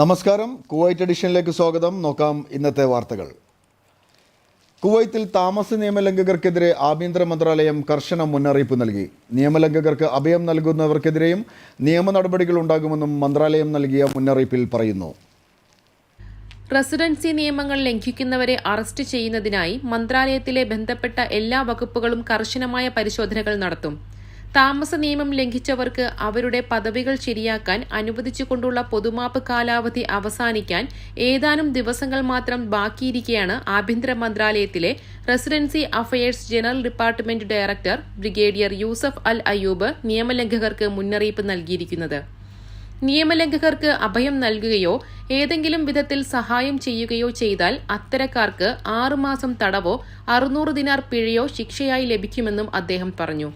നമസ്കാരം. കുവൈറ്റ് എഡിഷനിലേക്ക് സ്വാഗതം. നോക്കാം ഇന്നത്തെ വാർത്തകൾ. കുവൈത്തിൽ താമസ നിയമലംഘകർക്കെതിരെ ആഭ്യന്തര മന്ത്രാലയം കർശന മുന്നറിയിപ്പ് നൽകി. നിയമലംഘകർക്ക് അഭയം നൽകുന്നവർക്കെതിരെയും നിയമ നടപടികൾ ഉണ്ടാകുമെന്നും മന്ത്രാലയം നൽകിയ മുന്നറിയിപ്പിൽ പറയുന്നു. റെസിഡൻസി നിയമങ്ങൾ ലംഘിക്കുന്നവരെ അറസ്റ്റ് ചെയ്യുന്നതിനായി മന്ത്രാലയത്തിലെ ബന്ധപ്പെട്ട എല്ലാ വകുപ്പുകളും കർശനമായ പരിശോധനകൾ നടത്തും. താമസ നിയമം ലംഘിച്ചവർക്ക് അവരുടെ പദവികൾ ശരിയാക്കാൻ അനുവദിച്ചുകൊണ്ടുള്ള പൊതുമാപ്പ് കാലാവധി അവസാനിക്കാൻ ഏതാനും ദിവസങ്ങൾ മാത്രം ബാക്കിയിരിക്കെയാണ് ആഭ്യന്തര മന്ത്രാലയത്തിലെ residency affairs general department director brigadier Yusuf Al Ayyub നിയമലംഘകർക്ക് മുന്നറിയിപ്പ് നൽകിയിരിക്കുന്നത്. നിയമലംഘകർക്ക് അഭയം നൽകുകയോ ഏതെങ്കിലും വിധത്തിൽ സഹായം ചെയ്യുകയോ ചെയ്താൽ അത്തരക്കാർക്ക് ആറുമാസം തടവോ അറുന്നൂറ് ദിനാർ പിഴയോ ശിക്ഷയായി ലഭിക്കുമെന്നും അദ്ദേഹം പറഞ്ഞു.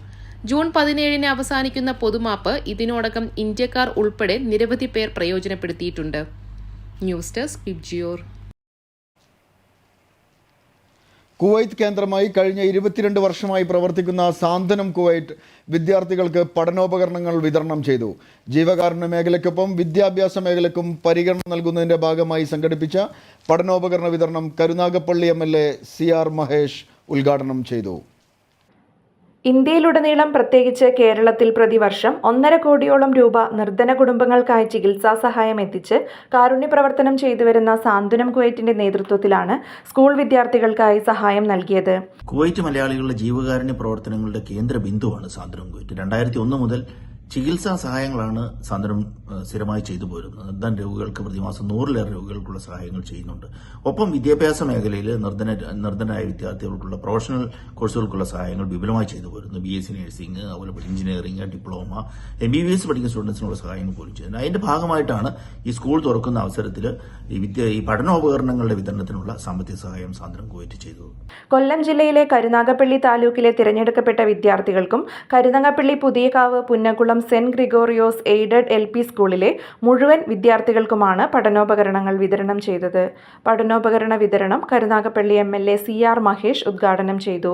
ജൂൺ പതിനേഴിന് അവസാനിക്കുന്ന പൊതുമാപ്പ് ഇതിനോടകം ഇന്ത്യക്കാർ ഉൾപ്പെടെ നിരവധി പേർ പ്രയോജനപ്പെടുത്തിയിട്ടുണ്ട്. ന്യൂസ് ഡെസ്ക് ഇബ്ജിയോർ കുവൈത്ത് കേന്ദ്രമായി കഴിഞ്ഞ ഇരുപത്തിരണ്ട് വർഷമായി പ്രവർത്തിക്കുന്ന സാന്ത്വനം കുവൈറ്റ് വിദ്യാർത്ഥികൾക്ക് പഠനോപകരണങ്ങൾ വിതരണം ചെയ്തു. ജീവകാരുണ്യ മേഖലയ്ക്കൊപ്പം വിദ്യാഭ്യാസ മേഖലയ്ക്കും പരിഗണന നൽകുന്നതിന്റെ ഭാഗമായി സംഘടിപ്പിച്ച പഠനോപകരണ വിതരണം Karunagappally M L A C R Mahesh ഉദ്ഘാടനം ചെയ്തു. ഇന്ത്യയിലുടനീളം പ്രത്യേകിച്ച് കേരളത്തിൽ പ്രതിവർഷം ഒന്നര കോടിയോളം രൂപ നിർധന കുടുംബങ്ങൾക്കായി ചികിത്സാ സഹായം എത്തിച്ച് കാരുണ്യ പ്രവർത്തനം ചെയ്തുവരുന്ന സാന്ത്വനം കുവൈറ്റിന്റെ നേതൃത്വത്തിലാണ് സ്കൂൾ വിദ്യാർത്ഥികൾക്കായി സഹായം നൽകിയത്. കുവൈറ്റ് മലയാളികളുടെ ജീവകാരുണ്യ പ്രവർത്തനങ്ങളുടെ കേന്ദ്ര ബിന്ദുവാണ് സാന്ത്വനം കുവൈറ്റ്. രണ്ടായിരത്തി ഒന്ന് മുതൽ ചികിത്സാ സഹായങ്ങളാണ് സാന്ദ്രം സ്ഥിരമായി ചെയ്തു പോരുന്നത്. നിർദ്ധന രോഗികൾക്ക് പ്രതിമാസം നൂറിലേറെ രോഗികൾക്കുള്ള സഹായങ്ങൾ ചെയ്യുന്നുണ്ട്. ഒപ്പം വിദ്യാഭ്യാസ മേഖലയിൽ നിർദ്ധന നിർദ്ധനായ വിദ്യാർത്ഥികൾക്കുള്ള പ്രൊഫഷണൽ കോഴ്സുകൾക്കുള്ള സഹായങ്ങൾ വിപുലമായി ചെയ്തു പോരുന്നു. ബി എസ് സി നഴ്സിംഗ് അതുപോലെ engineering diploma M B B S പഠിക്കുന്ന സ്റ്റുഡൻസിനുള്ള സഹായങ്ങൾ പോലും ചെയ്യുന്നത് അതിന്റെ ഭാഗമായിട്ടാണ് ഈ സ്കൂൾ തുറക്കുന്ന അവസരത്തിൽ ഈ വിദ്യ ഈ പഠനോപകരണങ്ങളുടെ വിതരണത്തിനുള്ള സാമ്പത്തിക സഹായം സാന്ദ്രം കുവൈറ്റ് ചെയ്തത്. കൊല്ലം ജില്ലയിലെ കരുനാഗപ്പള്ളി താലൂക്കിലെ തിരഞ്ഞെടുക്കപ്പെട്ട വിദ്യാർത്ഥികൾക്കും Karunagappally Puthiyakavu Punnakulam saint Gregorios aided L P സ്കൂളിലെ മുഴുവൻ വിദ്യാർത്ഥികൾക്കുമാണ് പഠനോപകരണങ്ങൾ വിതരണം ചെയ്തത്. പഠനോപകരണ വിതരണം Karunagappally M L A C R Mahesh ഉദ്ഘാടനം ചെയ്തു.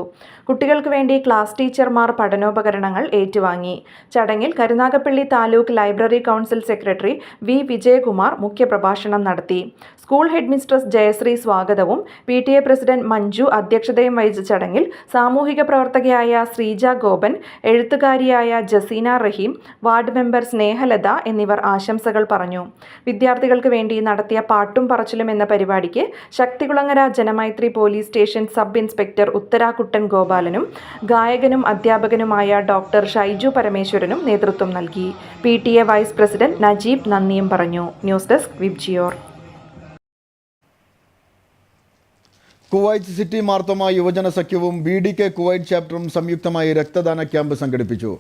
കുട്ടികൾക്ക് വേണ്ടി ക്ലാസ് ടീച്ചർമാർ പഠനോപകരണങ്ങൾ ഏറ്റുവാങ്ങി. ചടങ്ങിൽ Karunagappally taluk library council secretary V Vijayakumar മുഖ്യപ്രഭാഷണം നടത്തി. സ്കൂൾ ഹെഡ് മിസ്ട്രസ് ജയശ്രീ സ്വാഗതവും P T A president Manju അധ്യക്ഷതയും വഹിച്ച ചടങ്ങിൽ സാമൂഹിക പ്രവർത്തകയായ ശ്രീജ ഗോപൻ എഴുത്തുകാരിയായ ജസീന റഹീം വാർഡ് മെമ്പർ സ്നേഹലത എന്നിവർ ആശംസകൾ പറഞ്ഞു. വിദ്യാർത്ഥികൾക്ക് വേണ്ടി നടത്തിയ പാട്ടും പറച്ചിലും എന്ന പരിപാടിക്ക് Sakthikulangara Janamaithri police station sub inspector Utharakuttan ഗോപാലനും ഗായകനും അധ്യാപകനുമായ ഡോക്ടർ ഷൈജു പരമേശ്വരനും നേതൃത്വം നൽകി. P T A vice president Najeeb നന്ദിയും പറഞ്ഞു. News desk VIBGYOR Kuwait city Marthoma Yuvajana സഖ്യവും ബി ഡി കെ കുവൈറ്റ് ചാപ്റ്ററും സംയുക്തമായി രക്തദാന ക്യാമ്പ് സംഘടിപ്പിച്ചു.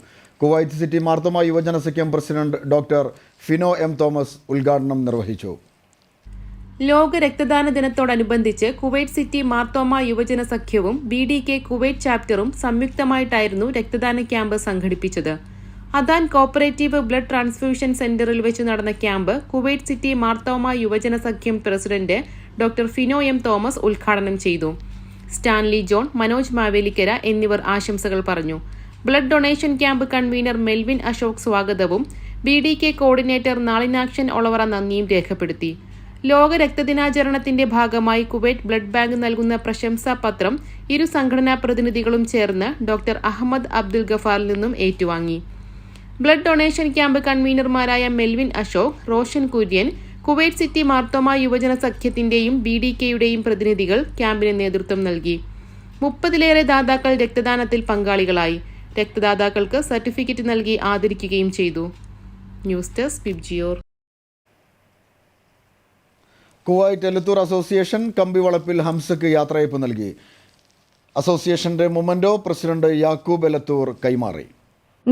Kuwait city Marthoma Yuvajana Sakhyam president doctor Fino M Thomas ഉദ്ഘാടനം നിർവഹിച്ചു. ലോക രക്തദാന ദിനത്തോടനുബന്ധിച്ച് കുവൈറ്റ് സിറ്റി മാർത്തോമ യുവജന സഖ്യവും ബി ഡി കെ കുവൈറ്റ് ചാപ്റ്ററും സംയുക്തമായിട്ടായിരുന്നു രക്തദാന ക്യാമ്പ് സംഘടിപ്പിച്ചത്. അദാൻ കോപ്പറേറ്റീവ് ബ്ലഡ് ട്രാൻസ്ഫ്യൂഷൻ സെന്ററിൽ വെച്ച് നടന്ന camp Kuwait city Marthoma Yuvajana Sakhyam president doctor Fino M Thomas ഉദ്ഘാടനം ചെയ്തു. സ്റ്റാൻലി ജോൺ മനോജ് മാവേലിക്കര എന്നിവർ ആശംസകൾ പറഞ്ഞു. Blood donation camp convener Melvin Ashok സ്വാഗതവും B D K coordinator Nalinakshan Olavara നന്ദിയും രേഖപ്പെടുത്തി. ലോക രക്തദിനാചരണത്തിന്റെ ഭാഗമായി കുവൈറ്റ് ബ്ലഡ് ബാങ്ക് നൽകുന്ന പ്രശംസാ പത്രം ഇരു സംഘടനാ പ്രതിനിധികളും ചേർന്ന് ഡോക്ടർ അഹമ്മദ് അബ്ദുൽ ഗഫാറിൽ നിന്നും ഏറ്റുവാങ്ങി. Blood donation camp കൺവീനർമാരായ Melvin Ashok Roshan Kurian Kuwait city Marthoma Yuvajana സഖ്യത്തിന്റെയും B D കെയുടെയും പ്രതിനിധികൾ ക്യാമ്പിന് നേതൃത്വം നൽകി. മുപ്പതിലേറെ ദാതാക്കൾ രക്തദാനത്തിൽ പങ്കാളികളായി. രക്തദാതാക്കൾക്ക് സർട്ടിഫിക്കറ്റ് നൽകി ആദരിക്കുകയും ചെയ്തു. News desk Vibgyor Kuwait Elathur association Kambi Valappil ഹംസക്ക് യാത്രയപ്പ് നൽകി. അസോസിയേഷന്റെ മൊമന്റോ പ്രസിഡന്റ് യാക്കൂബ് എലത്തൂർ കൈമാറി.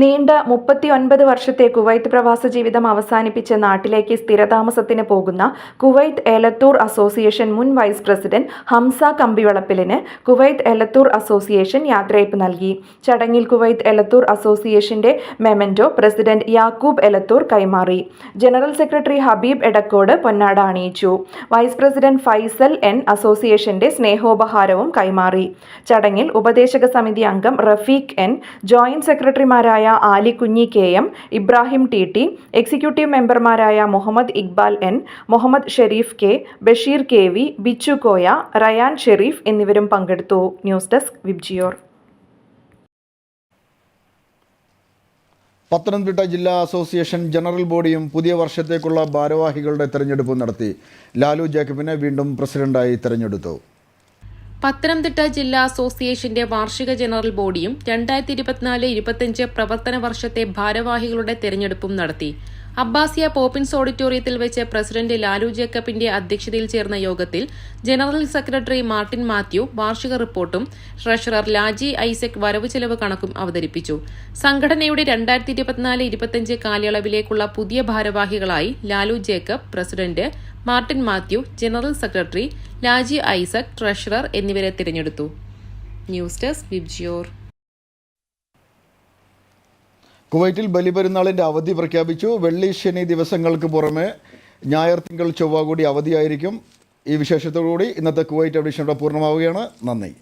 നീണ്ട മുപ്പത്തിയൊൻപത് വർഷത്തെ കുവൈത്ത് പ്രവാസ ജീവിതം അവസാനിപ്പിച്ച് നാട്ടിലേക്ക് സ്ഥിരതാമസത്തിന് പോകുന്ന കുവൈത്ത് എലത്തൂർ അസോസിയേഷൻ മുൻ വൈസ് പ്രസിഡന്റ് ഹംസ കമ്പിവളപ്പിലിന് കുവൈത്ത് എലത്തൂർ അസോസിയേഷൻ യാത്രയപ്പ് നൽകി. ചടങ്ങിൽ കുവൈത്ത് എലത്തൂർ അസോസിയേഷന്റെ മെമന്റോ പ്രസിഡന്റ് യാക്കൂബ് എലത്തൂർ കൈമാറി. ജനറൽ സെക്രട്ടറി ഹബീബ് എടക്കോട് പൊന്നാട അണിയിച്ചു. വൈസ് പ്രസിഡന്റ് ഫൈസൽ എൻ അസോസിയേഷന്റെ സ്നേഹോപഹാരവും കൈമാറി. ചടങ്ങിൽ ഉപദേശക സമിതി അംഗം റഫീഖ് എൻ ജോയിന്റ് സെക്രട്ടറിമാരായ മെമ്പർമാരായ Kunhi K M Ibrahim T T executive മെമ്പർമാരായ Muhammad Iqbal N Muhammad Sharif K Basheer K V Bichu Koya Rayan Sharif എന്നിവരും പങ്കെടുത്തു. News desk VIBGYOR. പത്തനംതിട്ട ജില്ലാ അസോസിയേഷൻ ജനറൽ ബോഡിയും പുതിയ വർഷത്തേക്കുള്ള ഭാരവാഹികളുടെ തെരഞ്ഞെടുപ്പ് നടത്തി. ലാലു ജേക്കബിനെ വീണ്ടും പ്രസിഡന്റായി തെരഞ്ഞെടുത്തു. പത്തനംതിട്ട ജില്ലാ അസോസിയേഷന്റെ വാർഷിക ജനറൽ ബോഡിയും രണ്ടായിരത്തി ഇരുപത്തിനാല് ഇരുപത്തിയഞ്ച് പ്രവർത്തന വർഷത്തെ ഭാരവാഹികളുടെ തെരഞ്ഞെടുപ്പും നടത്തി. അബ്ബാസിയ പോപ്പിൻസ് ഓഡിറ്റോറിയത്തിൽ വെച്ച് പ്രസിഡന്റ് ലാലു ജേക്കബിന്റെ അധ്യക്ഷതയിൽ ചേർന്ന യോഗത്തിൽ ജനറൽ സെക്രട്ടറി മാർട്ടിൻ മാത്യു വാർഷിക റിപ്പോർട്ടും ട്രഷറർ ലാജി ഐസക് വരവ് ചെലവ് കണക്കും അവതരിപ്പിച്ചു. സംഘടനയുടെ രണ്ടായിരത്തി ഇരുപത്തിനാല് ഇരുപത്തിയഞ്ച് കാലയളവിലേക്കുള്ള പുതിയ ഭാരവാഹികളായി Lalu Jacob president Martin Mathew general secretary Laji Isaac treasurer എന്നിവരെ തിരഞ്ഞെടുത്തു. News desk Vibgyor. കുവൈറ്റിൽ ബലിപെരുന്നാളിന്റെ അവധി പ്രഖ്യാപിച്ചു. വെള്ളി ശനി ദിവസങ്ങൾക്ക് പുറമെ ഞായർ തിങ്കൾ ചൊവ്വ കൂടി അവധിയായിരിക്കും. ഈ വിശേഷത്തോടുകൂടി ഇന്നത്തെ കുവൈറ്റ് എഡിഷനോടെ പൂർണമാവുകയാണ്. നന്ദി.